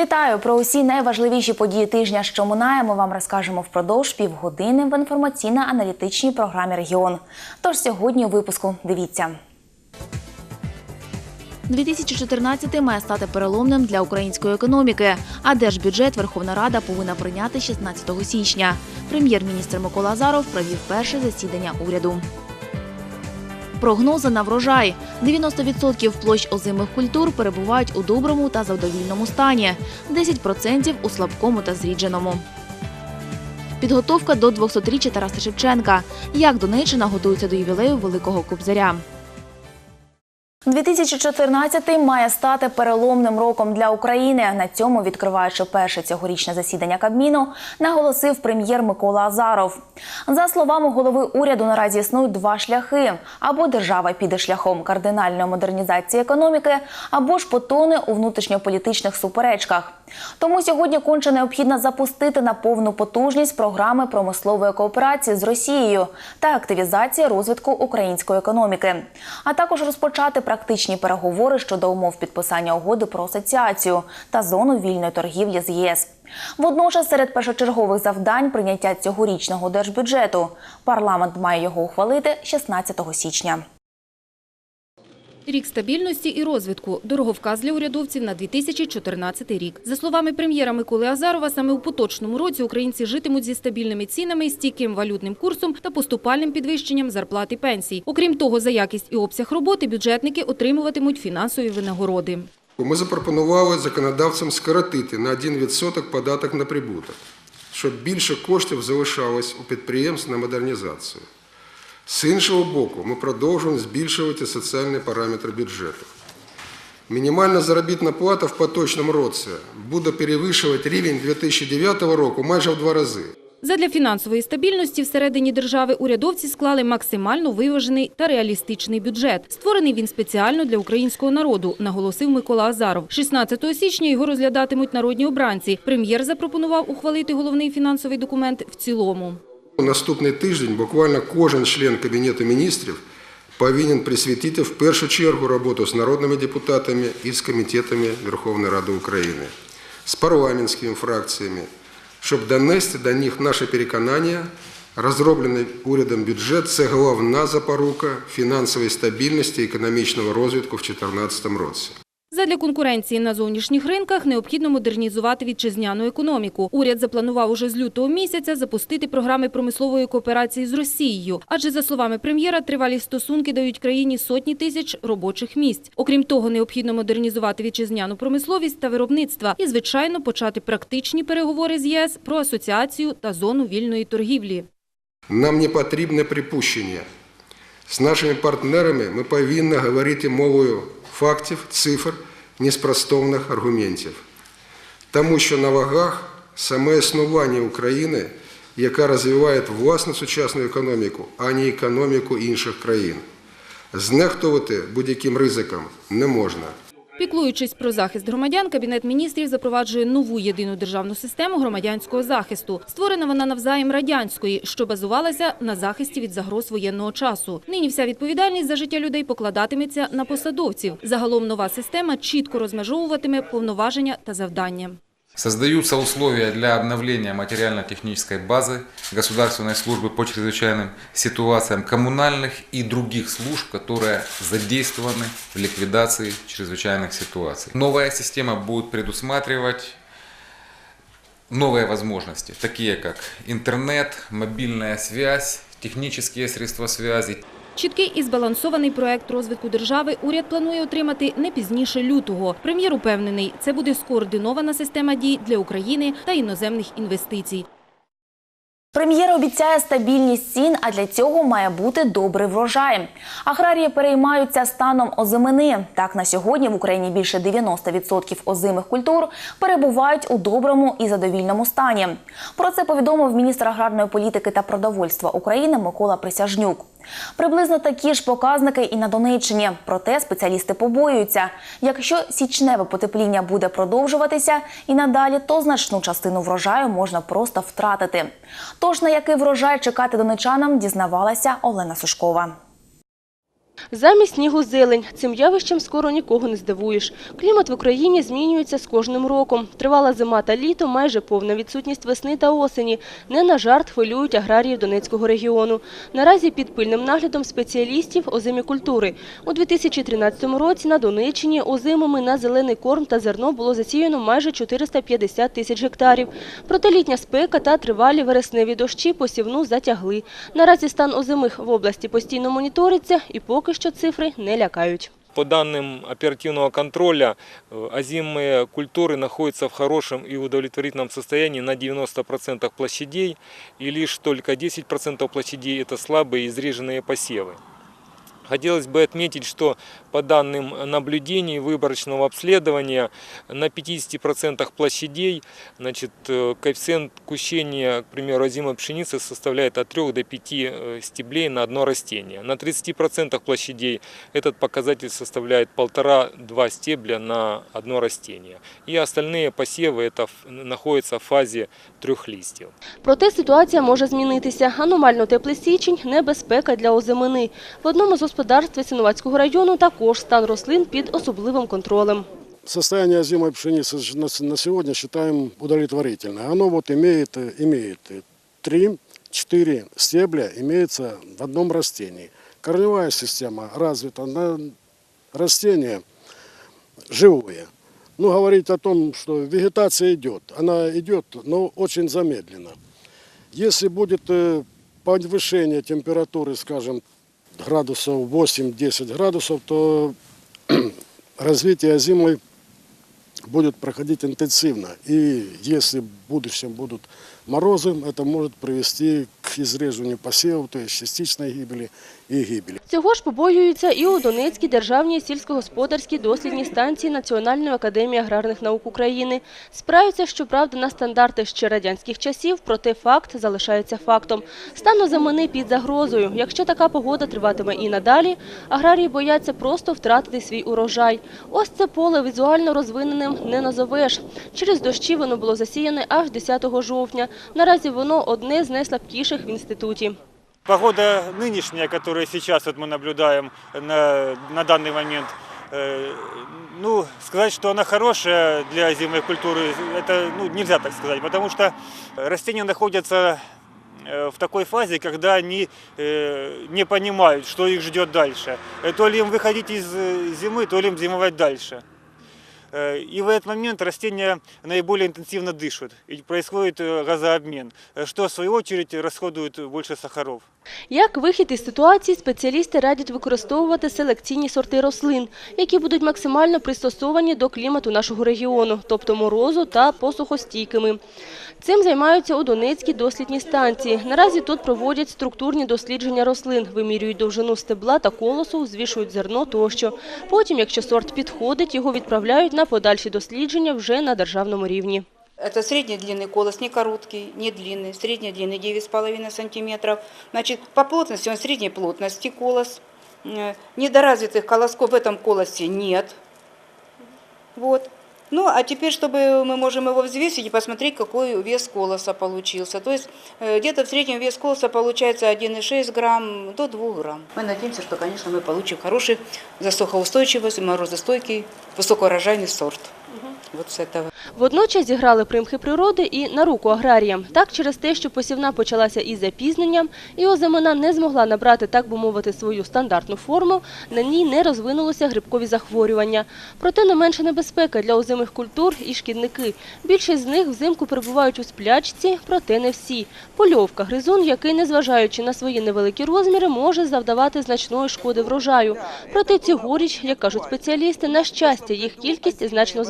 Вітаю про усі найважливіші події тижня, що минає. Ми вам розкажемо впродовж півгодини в інформаційно-аналітичній програмі Регіон. Тож сьогодні у випуску дивіться. 2014 має стати переломним для української економіки, а держбюджет Верховна Рада повинна прийняти 16 січня. Прем'єр-міністр Микола Азаров провів перше засідання уряду. Прогнози на врожай. 90% площ озимих культур перебувають у доброму та задовільному стані, 10% у слабкому та зрідженому. Підготовка до 200-річчя Тараса Шевченка. Як Донеччина готується до ювілею Великого Кобзаря. 2014 має стати переломним роком для України. На цьому, відкриваючи перше цьогорічне засідання Кабміну, наголосив прем'єр Микола Азаров. За словами голови уряду, наразі існують два шляхи: або держава піде шляхом кардинальної модернізації економіки, або ж потоне у внутрішньополітичних суперечках. Тому сьогодні конче необхідно запустити на повну потужність програми промислової кооперації з Росією та активізації розвитку української економіки, а також розпочати практичні переговори щодо умов підписання угоди про асоціацію та зону вільної торгівлі з ЄС. Водночас, серед першочергових завдань прийняття цьогорічного держбюджету парламент має його ухвалити 16 січня. Рік стабільності і розвитку – дороговказ для урядовців на 2014 рік. За словами прем'єра Миколи Азарова, саме у поточному році українці житимуть зі стабільними цінами, стійким валютним курсом та поступальним підвищенням зарплат і пенсій. Окрім того, за якість і обсяг роботи бюджетники отримуватимуть фінансові винагороди. Ми запропонували законодавцям скоротити на 1% податок на прибуток, щоб більше коштів залишалось у підприємств на модернізацію. З іншого боку, ми продовжуємо збільшувати соціальні параметри бюджету. Мінімальна заробітна плата в поточному році буде перевищувати рівень 2009 року майже в два рази. Задля фінансової стабільності всередині держави урядовці склали максимально виважений та реалістичний бюджет. Створений він спеціально для українського народу, наголосив Микола Азаров. 16 січня його розглядатимуть народні обранці. Прем'єр запропонував ухвалити головний фінансовий документ в цілому. Наступний тиждень буквально кожен член Кабінету міністрів повинен присвятити в першу чергу роботу з народними депутатами і з комітетами Верховної Ради України, з парламентськими фракціями, щоб донести до них наше переконання, розроблений урядом бюджет – це головна запорука фінансової стабільності і економічного розвитку в 2014 році. Задля конкуренції на зовнішніх ринках необхідно модернізувати вітчизняну економіку. Уряд запланував уже з лютого місяця запустити програми промислової кооперації з Росією. Адже, за словами прем'єра, тривалі стосунки дають країні сотні тисяч робочих місць. Окрім того, необхідно модернізувати вітчизняну промисловість та виробництва і, звичайно, почати практичні переговори з ЄС про асоціацію та зону вільної торгівлі. Нам не потрібне припущення. З нашими партнерами ми повинні говорити мовою фактів, цифр, неспростовних аргументів. Тому що на вагах саме існування України, яка розвиває власну сучасну економіку, а не економіку інших країн. Знехтувати будь-яким ризиком не можна. Піклуючись про захист громадян, Кабінет міністрів запроваджує нову єдину державну систему громадянського захисту. Створена вона навзаєм радянської, що базувалася на захисті від загроз воєнного часу. Нині вся відповідальність за життя людей покладатиметься на посадовців. Загалом нова система чітко розмежовуватиме повноваження та завдання. Создаются условия для обновления материально-технической базы государственной службы по чрезвычайным ситуациям коммунальных и других служб, которые задействованы в ликвидации чрезвычайных ситуаций. Новая система будет предусматривать новые возможности, такие как интернет, мобильная связь, технические средства связи, Чіткий і збалансований проект розвитку держави уряд планує отримати не пізніше лютого. Прем'єр упевнений, це буде скоординована система дій для України та іноземних інвестицій. Прем'єр обіцяє стабільність цін, а для цього має бути добрий врожай. Аграрії переймаються станом озимини. Так, на сьогодні в Україні більше 90% озимих культур перебувають у доброму і задовільному стані. Про це повідомив міністр аграрної політики та продовольства України Микола Присяжнюк. Приблизно такі ж показники і на Донеччині. Проте спеціалісти побоюються, якщо січневе потепління буде продовжуватися і надалі, то значну частину врожаю можна просто втратити. Тож на який врожай чекати донечанам, дізнавалася Олена Сушкова. Замість снігу зелень. Цим явищем скоро нікого не здивуєш. Клімат в Україні змінюється з кожним роком. Тривала зима та літо, майже повна відсутність весни та осені. Не на жарт хвилюють аграрії Донецького регіону. Наразі під пильним наглядом спеціалістів озимі культури. У 2013 році на Донеччині озимими на зелений корм та зерно було засіяно майже 450 тисяч гектарів. Проте літня спека та тривалі вересневі дощі посівну затягли. Наразі стан озимих в області постійно моніториться і поки що цифри не лякають. По данным оперативного контроля, э, озимые культуры находятся в хорошем и удовлетворительном состоянии на 90% площадей, и лишь только 10% площадей – это слабые изреженные посевы. Хотелось бы отметить, что по данным наблюдений выборочного обследования на 50% площадей значит, э, коэффициент кущения, к примеру, озимой пшеницы составляет от 3 до 5 э, стеблей на одно растение. На 30% площадей этот показатель составляет 1,5-2 стебля на одно растение. И остальные посевы это в- находятся в фазе трех листьев. Проте ситуація може змінитися. Аномально теплий січень – небезпека для озимини. В одному з господарств Ясинуватського району також стан рослин під особливим контролем. Состояние озимой пшеницы ж- на с- на сегодня считаем удовлетворительное. Оно вот имеет, э, имеет 3-4 стебля имеется в одном растении. Корневая система развита, на растение живое. Ну, говорить о том, что вегетация идет, она идет, но очень замедленно. Если будет э, повышение температуры, скажем, градусов 8-10 градусов, то развитие зимы будет проходить интенсивно. И если в будущем будут морозы, это может привести к изреживанию посевов, то есть частичной гибели и гибели. Цього ж побоюються і у Донецькій державній сільськогосподарській дослідній станції Національної академії аграрних наук України. Спираються, щоправда, на стандарти ще радянських часів, проте факт залишається фактом. Стан озимини під загрозою. Якщо така погода триватиме і надалі, аграрії бояться просто втратити свій урожай. Ось це поле візуально розвиненим не назовеш. Через дощі воно було засіяне аж 10 жовтня. Наразі воно одне з найслабкіших в інституті. Погода нынешняя, которую сейчас вот мы наблюдаем на, на данный момент, э, ну, сказать, что она хорошая для зимой культуры, это ну, нельзя так сказать, потому что растения находятся э, в такой фазе, когда они э, не понимают, что их ждет дальше. Э, То ли им выходить из э, зимы, то ли им зимовать дальше. Э, И в этот момент растения наиболее интенсивно дышат, и происходит э, газообмен, э, что в свою очередь расходует больше сахаров. Як вихід із ситуації, спеціалісти радять використовувати селекційні сорти рослин, які будуть максимально пристосовані до клімату нашого регіону, тобто морозу та посухостійкими. Цим займаються у Донецькій дослідній станції. Наразі тут проводять структурні дослідження рослин, вимірюють довжину стебла та колосу, звішують зерно тощо. Потім, якщо сорт підходить, його відправляють на подальші дослідження вже на державному рівні. Это средней длины колос, не короткий, не длинный, средней длины 9,5 сантиметров. Значит, по плотности он средней плотности колос. Э, Недоразвитых колосков в этом колосе нет. Вот. Ну, а теперь, чтобы мы можем его взвесить и посмотреть, какой вес колоса получился. То есть э, где-то в среднем вес колоса получается 1,6 грамм до 2 грамм. Мы надеемся, что, конечно, мы получим хороший засухоустойчивый, морозостойкий, высокоурожайный сорт. Водночас зіграли примхи природи і на руку аграріям. Так, через те, що посівна почалася із запізненням, і озимина не змогла набрати, так би мовити, свою стандартну форму, на ній не розвинулося грибкові захворювання. Проте не менша небезпека для озимих культур і шкідники. Більшість з них взимку перебувають у сплячці, проте не всі. Польовка – гризун, який, незважаючи на свої невеликі розміри, може завдавати значної шкоди врожаю. Проте цьогоріч, як кажуть спеціалісти, на щастя, їх кількість значно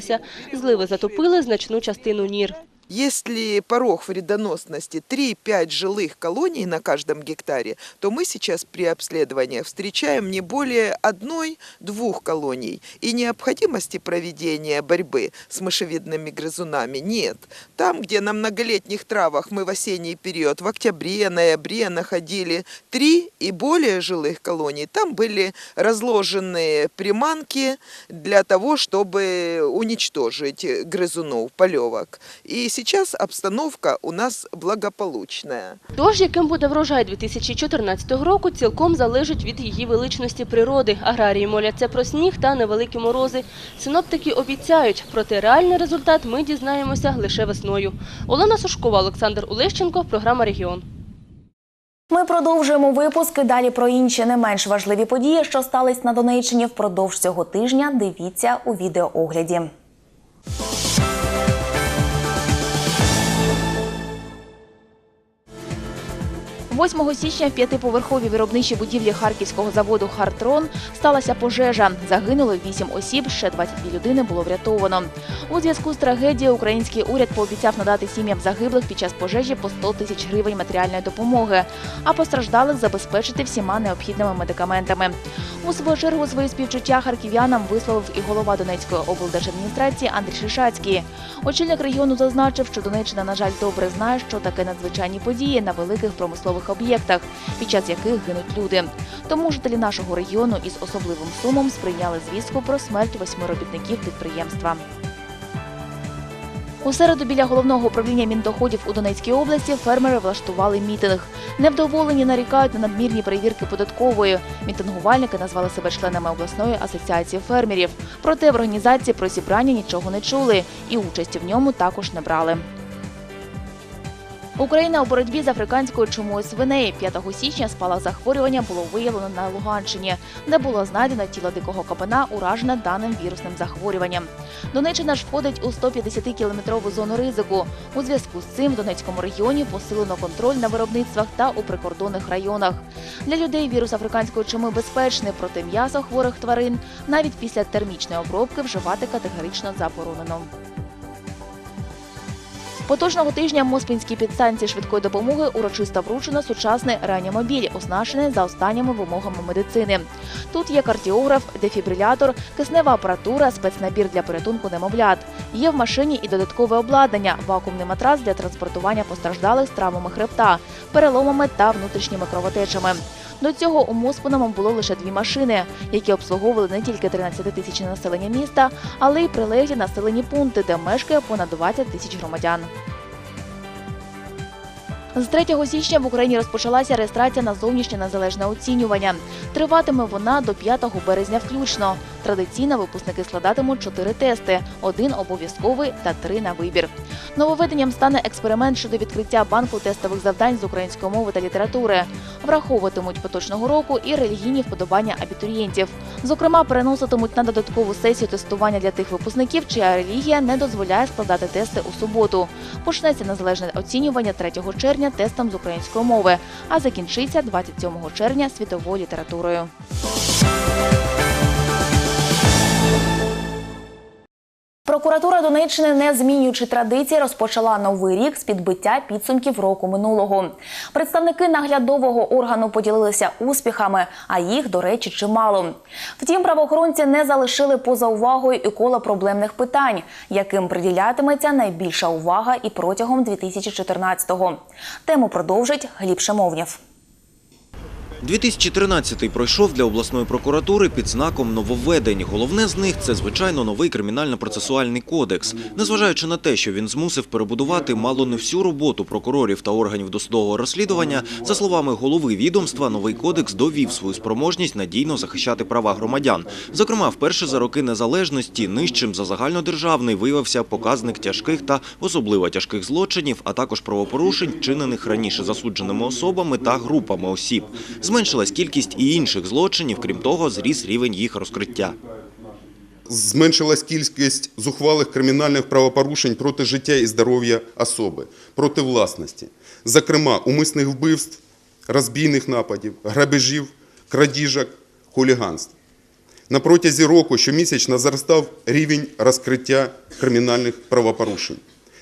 зменшилася. Зливи затопили значну частину нір. Если порог вредоносности 3-5 жилых колоний на каждом гектаре, то мы сейчас при обследованиях встречаем не более одной-двух колоний. И необходимости проведения борьбы с мышевидными грызунами нет. Там, где на многолетних травах мы в осенний период, в октябре, ноябре находили три и более жилых колоний, там были разложены приманки для того, чтобы уничтожить грызунов, полевок. И сейчас обстановка у нас благополучная. Тож, яким буде врожай 2014 року, цілком залежить від її величності природи. Аграрії моляться про сніг та невеликі морози. Синоптики обіцяють, проте реальний результат ми дізнаємося лише весною. Олена Сушкова, Олександр Улещенко, програма «Регіон». Ми продовжуємо випуск. Далі про інші не менш важливі події, що стались на Донеччині впродовж цього тижня. Дивіться у відеоогляді. 8 січня в п'ятиповерховій виробничій будівлі харківського заводу «Хартрон» сталася пожежа. Загинуло 8 осіб, ще 22 людини було врятовано. У зв'язку з трагедією український уряд пообіцяв надати сім'ям загиблих під час пожежі по 100 тисяч гривень матеріальної допомоги, а постраждалих забезпечити всіма необхідними медикаментами. У свою чергу свої співчуття харків'янам висловив і голова Донецької облдержадміністрації Андрій Шишацький. Очільник регіону зазначив, що Донеччина, на жаль, добре знає, що таке надзвичайні події на великих промислових об'єктах, під час яких гинуть люди. Тому жителі нашого регіону із особливим сумом сприйняли звістку про смерть восьми робітників підприємства. У середу біля головного управління міндоходів у Донецькій області фермери влаштували мітинг. Невдоволені нарікають на надмірні перевірки податкової. Мітингувальники назвали себе членами обласної асоціації фермерів. Проте в організації про зібрання нічого не чули і участі в ньому також не брали. Україна у боротьбі з африканською чумою свиней 5 січня спалах захворювання було виявлено на Луганщині, де було знайдено тіло дикого капана, уражене даним вірусним захворюванням. Донеччина ж входить у 150-кілометрову зону ризику. У зв'язку з цим в Донецькому регіоні посилено контроль на виробництвах та у прикордонних районах. Для людей вірус африканської чуми безпечний, проте м'ясо хворих тварин навіть після термічної обробки вживати категорично заборонено. Поточного тижня Моспінській підстанції швидкої допомоги урочисто вручено сучасний реанімобіль, оснащений за останніми вимогами медицини. Тут є кардіограф, дефібрилятор, киснева апаратура, спецнабір для порятунку немовлят. Є в машині і додаткове обладнання, вакуумний матрас для транспортування постраждалих з травмами хребта, переломами та внутрішніми кровотечами. До цього у Моспиному було лише дві машини, які обслуговували не тільки 13 тисяч населення міста, але й прилеглі населені пункти, де мешкає понад 20 тисяч громадян. З 3 січня в Україні розпочалася реєстрація на зовнішнє незалежне оцінювання. Триватиме вона до 5 березня включно. Традиційно випускники складатимуть чотири тести: один обов'язковий та три на вибір. Нововведенням стане експеримент щодо відкриття банку тестових завдань з української мови та літератури. Враховуватимуть поточного року і релігійні вподобання абітурієнтів. Зокрема, переноситимуть на додаткову сесію тестування для тих випускників, чия релігія не дозволяє складати тести у суботу. Почнеться незалежне оцінювання 3 червня тестом з української мови, а закінчиться 27 червня світовою літературою. Прокуратура Донеччини, не змінюючи традиції, розпочала новий рік з підбиття підсумків року минулого. Представники наглядового органу поділилися успіхами, а їх, до речі, чимало. Втім, правоохоронці не залишили поза увагою і коло проблемних питань, яким приділятиметься найбільша увага і протягом 2014-го. Тему продовжить Гліб Шамовнєв. 2013-й пройшов для обласної прокуратури під знаком нововведень. Головне з них – це, звичайно, новий кримінально-процесуальний кодекс. Незважаючи на те, що він змусив перебудувати мало не всю роботу прокурорів та органів досудового розслідування, за словами голови відомства, новий кодекс довів свою спроможність надійно захищати права громадян. Зокрема, вперше за роки незалежності нижчим за загальнодержавний виявився показник тяжких та особливо тяжких злочинів, а також правопорушень, вчинених раніше засудженими особами та групами осіб. Зменшилась кількість і інших злочинів, крім того, зріс рівень їх розкриття. Зменшилась кількість зухвалих кримінальних правопорушень проти життя і здоров'я особи, проти власності, зокрема умисних вбивств, розбійних нападів, грабежів, крадіжок, хуліганств. На протязі року щомісячно зростав рівень розкриття кримінальних правопорушень.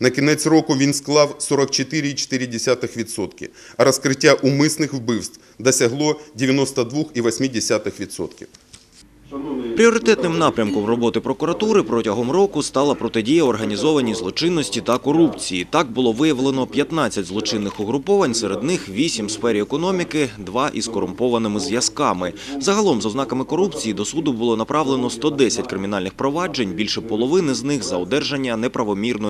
На кінець року він склав 44,4%, а розкриття умисних вбивств досягло 92,8%. Пріоритетним напрямком роботи прокуратури протягом року стала протидія організованій злочинності та корупції. Так було виявлено 15 злочинних угруповань, серед них 8 в сфері економіки, 2 із корумпованими зв'язками. Загалом, з ознаками корупції, до суду було направлено 110 кримінальних проваджень, більше половини з них за одержання неправомірної